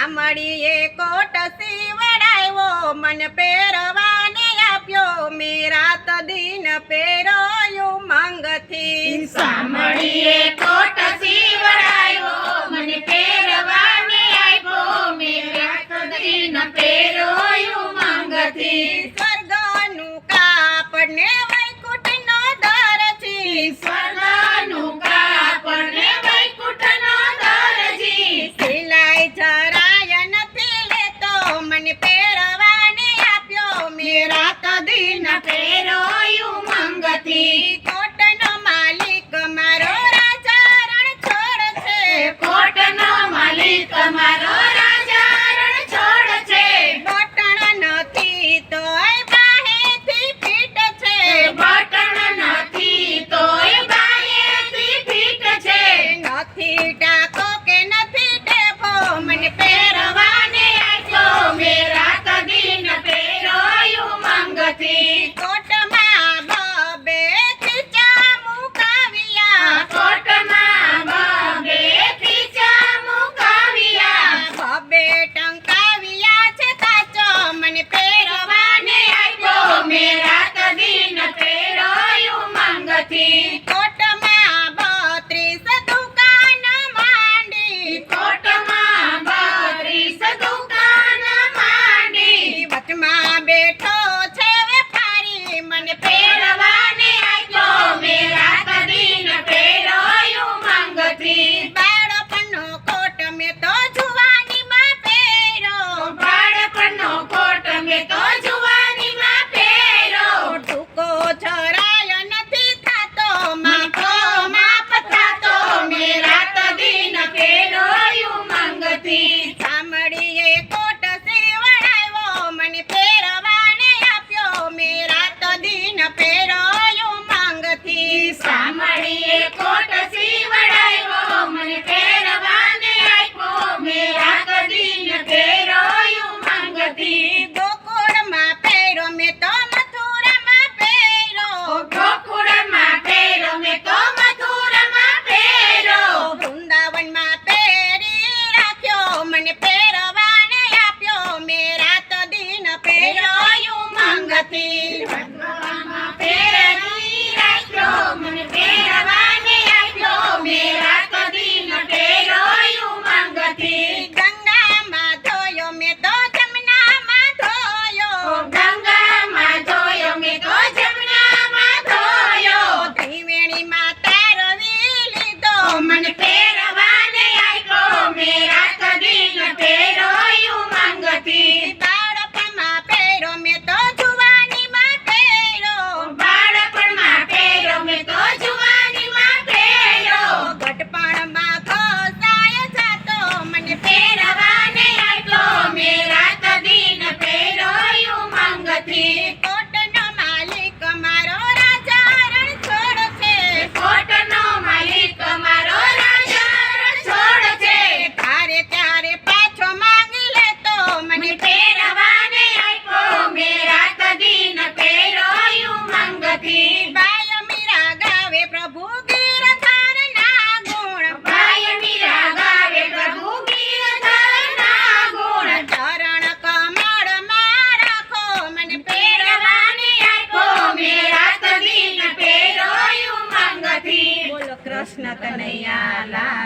સામળીએ કોટ સીવડાવ્યો મન પહેરવાને આપ્યો. મેં રાત દિન પહેરોયું મંગથી. સાંભળીએ દિન પહેરોયું માંગથી. કોટનો માલિક મારો રાજા રણછોડ છે. કોટનો માલિક పేరవ કૃષ્ણ કનૈયા લાલ